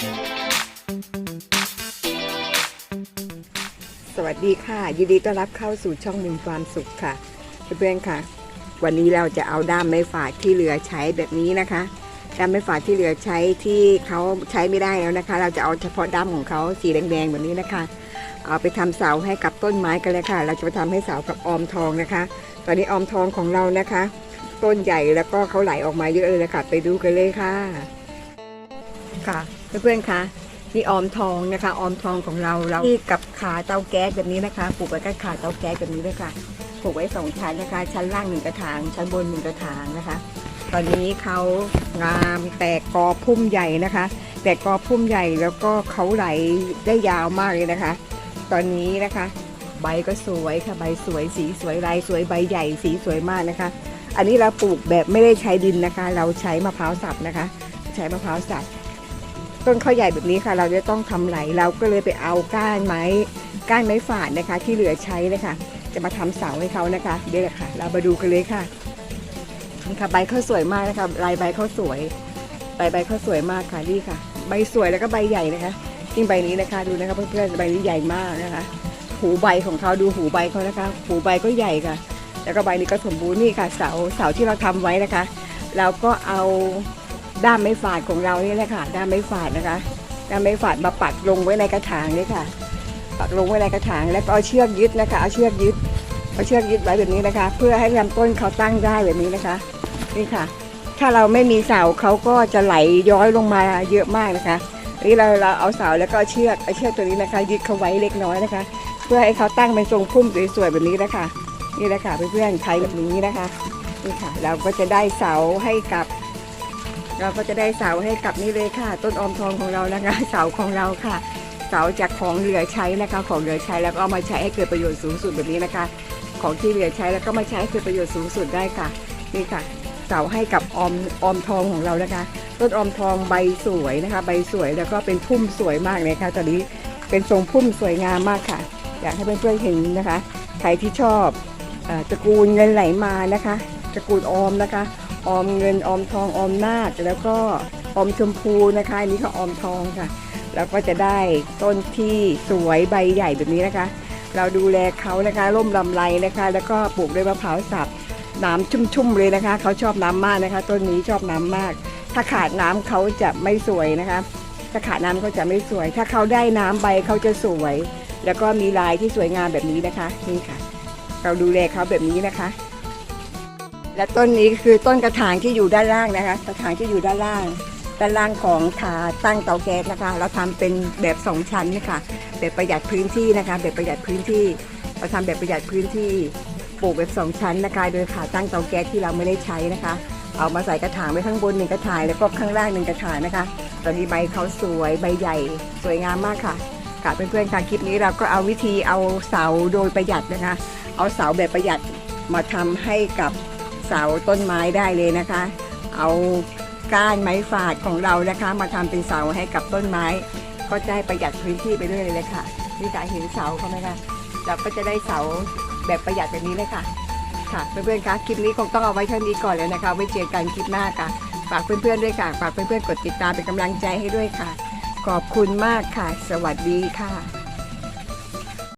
สวัสดีค่ะ ยินดีต้อนรับเข้าสู่ช่องมุมความสุขค่ะ เพื่อนๆค่ะ วันนี้เราจะเอาด้ามไม้ฝาดที่เหลือใช้แบบนี้นะคะด้ามไม้ฝาดที่เหลือใช้ที่เขาใช้ไม่ได้แล้วนะคะ เราจะเอาเฉพาะด้ามของเขาสีแดงๆแบบนี้นะคะเอาไปทำเสาให้กับต้นไม้กันเลยค่ะ เราจะไปทำให้เสากับออมทองนะคะ ตอนนี้ออมทองของเรานะคะ ต้นใหญ่แล้วก็เขาไหลออกมาเยอะเลยนะคะไปดูกันเลยค่ะ ค่ะ เพื่อนๆคะนี่ออมทองนะคะออมทองของเราเราที่กับขาเตาแก๊สแบบนี้นะคะปลูกไว้กับขาเตาแก๊สแบบนี้เลยค่ะปลูกไว้สองชั้นนะคะ ชั้นล่างหนึ่งกระถาง ชั้นบนหนึ่งกระถางนะคะ ตอนนี้เขางามแตกกอพุ่มใหญ่นะคะ แตกกอพุ่มใหญ่แล้วก็เขาไหลได้ยาวมากเลยนะคะ ตอนนี้นะคะ ใบก็สวยค่ะใบสวยสีสวยลายสวยใบใหญ่สีสวยมากนะคะ อันนี้เราปลูกแบบไม่ได้ใช้ดินนะคะ เราใช้มะพร้าวสับนะคะ ใช้มะพร้าวสับ ต้นข้าวใหญ่แบบนี้ค่ะ เราจะต้องทำไหลเราก็เลยไปเอาก้านไม้ก้านไม้ฝาดนะคะ ที่เหลือใช้นะคะ จะมาทำเสาให้เขานะคะเดี๋ยวค่ะ เรามาดูกันเลยค่ะนี่ค่ะใบเขาสวยมากนะคะลายใบเขาสวยใบใบเขาสวยมากค่ะนี่ค่ะ ใบสวยแล้วก็ใบใหญ่นะคะยิ่งใบนี้นะคะดูนะคะเพื่อนๆใบนี้ใหญ่มากนะคะ หูใบของเขาดูหูใบเขานะคะ หูใบก็ใหญ่ค่ะ แล้วก็ใบนี้ก็สมบูรณ์นี่ค่ะเสาเสาที่เราทำไว้นะคะ เราก็เอา ด้ามไม้ฝาดของเรานี่แหละค่ะ ด้ามไม้ฝาดนะคะ ด้ามไม้ฝาดมาปักลงไว้ในกระถางนี่ค่ะ ปักลงไว้ในกระถางแล้วก็เอาเชือกยึดนะคะ เอาเชือกยึด เอาเชือกยึดไว้แบบนี้นะคะ เพื่อให้ลำต้นเขาตั้งได้แบบนี้นะคะ นี่ค่ะ ถ้าเราไม่มีเสาเขาก็จะไหลย้อยลงมาเยอะมากนะคะนี่เราเราเอาเสาแล้วก็เอาเชือกเอาเชือกตัวนี้นะคะ ยึดเขาไว้เล็กน้อยนะคะ เพื่อให้เขาตั้งเป็นทรงพุ่มสวยๆแบบนี้นะคะนี่แหละค่ะเพื่อนๆใช้แบบนี้นะคะนี่ค่ะ เราก็จะได้เสาให้กับ เราก็จะได้เสาให้กับนี่เลยค่ะ ต้นออมทองของเรานะคะเสาของเราค่ะ เสาจากของเหลือใช้นะคะของเหลือใช้แล้วก็เอามาใช้ให้เกิดประโยชน์สูงสุดแบบนี้นะคะ ของที่เหลือใช้แล้วก็มาใช้ให้เกิดประโยชน์สูงสุดได้ค่ะนี่ค่ะ เสาให้กับออมออมทองของเรานะคะ ต้นออมทองใบสวยนะคะ ใบสวยแล้วก็เป็นพุ่มสวยมากเลยค่ะตอนนี้เป็นทรงพุ่มสวยงามมากค่ะ อยากให้เพื่อนๆเห็นนะคะใครที่ชอบอตระกูลเงินไหลมานะคะตระกูลออมนะคะ ออมเงินออมทองออมนาคแล้วก็ออมชมพูนะคะอันนี้ก็ออมทองค่ะ แล้วก็จะได้ต้นที่สวยใบใหญ่แบบนี้นะคะ เราดูแลเขานะคะร่มลำไรนะคะ แล้วก็ปลูกด้วยมะพร้าวสับน้ำชุ่มๆเลยนะคะเขาชอบน้ำมากนะคะ ต้นนี้ชอบน้ำมาก ถ้าขาดน้ำเขาจะไม่สวยนะคะ ถ้าขาดน้ำเขาจะไม่สวย ถ้าเขาได้น้ำใบเขาจะสวย แล้วก็มีลายที่สวยงามแบบนี้นะคะนี่ค่ะ เราดูแลเขาแบบนี้นะคะ และต้นนี้คือต้นกระถางที่อยู่ด้านล่างนะคะ กระถางที่อยู่ด้านล่าง ด้านล่างของขาตั้งเตาแก๊สนะคะ เราทำเป็นแบบสองชั้นนี่ค่ะแบบประหยัดพื้นที่นะคะ แบบประหยัดพื้นที่ เราทำแบบประหยัดพื้นที่ปลูกแบบสองชั้นนะคะ โดยขาตั้งเตาแก๊สที่เราไม่ได้ใช้นะคะ เอามาใส่กระถางไว้ข้างบนหนึ่งกระถางแล้วก็ข้างล่างหนึ่งกระถางนะคะ ตอนนี้ใบเขาสวยใบใหญ่สวยงามมากค่ะค่ะเพื่อนๆค่ะคลิปนี้เราก็เอาวิธีเอาเสาโดยประหยัดนะคะ เอาเสาแบบประหยัดมาทำให้กับ เสาต้นไม้ได้เลยนะคะ เอาก้านไม้ฝาดของเรานะคะ มาทำเป็นเสาให้กับต้นไม้ ก็จะได้ประหยัดพื้นที่ไปด้วยเลยค่ะนี่การเห็นเสาเขาไหมคะเราก็จะได้เสาแบบประหยัดแบบนี้เลยค่ะ ค่ะเพื่อนๆคะคลิปนี้คงต้องเอาไว้เท่านี้ก่อนแล้วนะคะไว้เจอกันคลิปหน้าค่ะฝากเพื่อนๆด้วยค่ะฝากเพื่อนๆกดติดตามเป็นกำลังใจให้ด้วยค่ะ ขอบคุณมากค่ะ สวัสดีค่ะ